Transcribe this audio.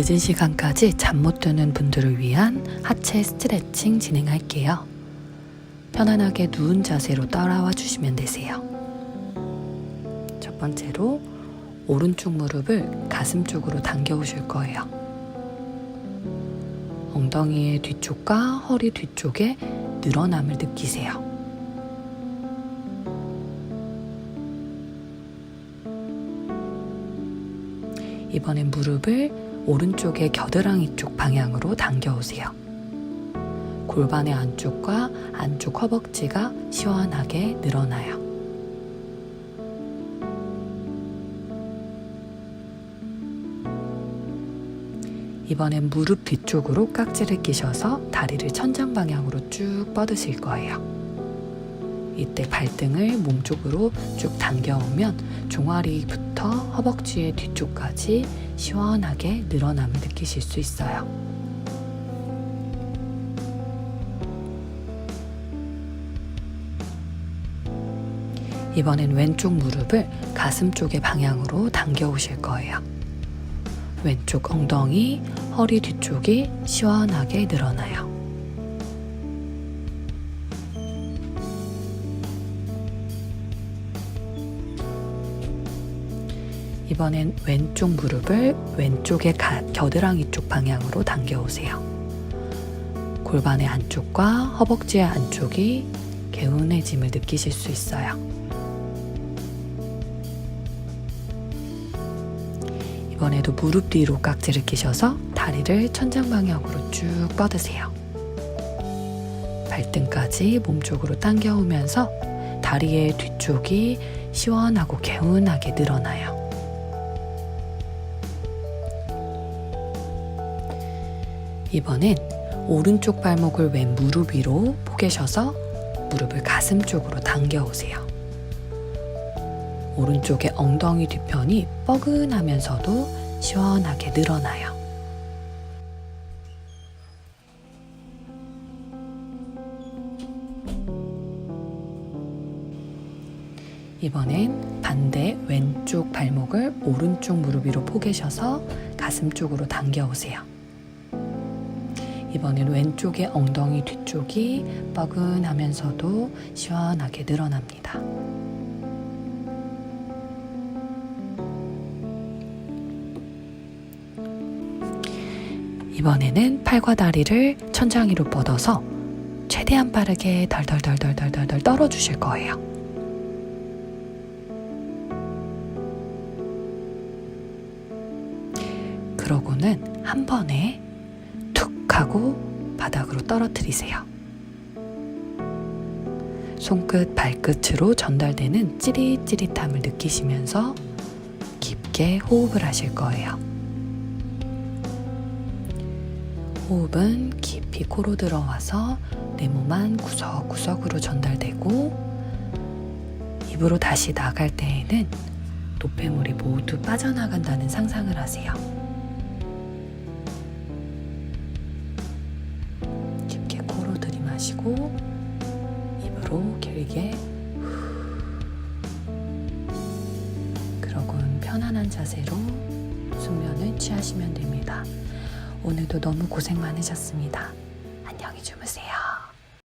늦은 시간까지 잠 못 드는 분들을 위한 하체 스트레칭 진행할게요. 편안하게 누운 자세로 따라와 주시면 되세요. 첫 번째로 오른쪽 무릎을 가슴 쪽으로 당겨 오실 거예요. 엉덩이의 뒤쪽과 허리 뒤쪽에 늘어남을 느끼세요. 이번엔 무릎을 오른쪽의 겨드랑이 쪽 방향으로 당겨 오세요. 골반의 안쪽과 안쪽 허벅지가 시원하게 늘어나요. 이번엔 무릎 뒤쪽으로 깍지를 끼셔서 다리를 천장 방향으로 쭉 뻗으실 거예요. 이때 발등을 몸 쪽으로 쭉 당겨오면 종아리부터 허벅지의 뒤쪽까지 시원하게 늘어남을 느끼실 수 있어요. 이번엔 왼쪽 무릎을 가슴 쪽의 방향으로 당겨 오실 거예요. 왼쪽 엉덩이, 허리 뒤쪽이 시원하게 늘어나요. 이번엔 왼쪽 무릎을 왼쪽의 가- 겨드랑이 쪽 방향으로 당겨 오세요. 골반의 안쪽과 허벅지의 안쪽이 개운해짐을 느끼실 수 있어요. 이번에도 무릎 뒤로 깍지를 끼셔서 다리를 천장 방향으로 쭉 뻗으세요. 발등까지 몸쪽으로 당겨오면서 다리의 뒤쪽이 시원하고 개운하게 늘어나요. 이번엔 오른쪽 발목을 왼 무릎 위로 포개셔서 무릎을 가슴 쪽으로 당겨 오세요. 오른쪽의 엉덩이 뒤편이 뻐근하면서도 시원하게 늘어나요. 이번엔 반대 왼쪽 발목을 오른쪽 무릎 위로 포개셔서 가슴 쪽으로 당겨 오세요. 이번엔 왼쪽의 엉덩이 뒤쪽이 뻐근하면서도 시원하게 늘어납니다. 이번에는 팔과 다리를 천장 위로 뻗어서 최대한 빠르게 덜덜덜덜덜덜 떨어주실 거예요. 그러고는 한 번에 툭 하고 바닥으로 떨어뜨리세요. 손끝, 발끝으로 전달되는 찌릿찌릿함을 느끼시면서 깊게 호흡을 하실 거예요. 호흡은 깊이 코로 들어와서 내 몸 안 구석구석으로 전달되고 입으로 다시 나갈 때에는 노폐물이 모두 빠져나간다는 상상을 하세요. 마시고 입으로 길게 그러곤 편안한 자세로 숙면을 취하시면 됩니다. 오늘도 너무 고생 많으셨습니다. 안녕히 주무세요.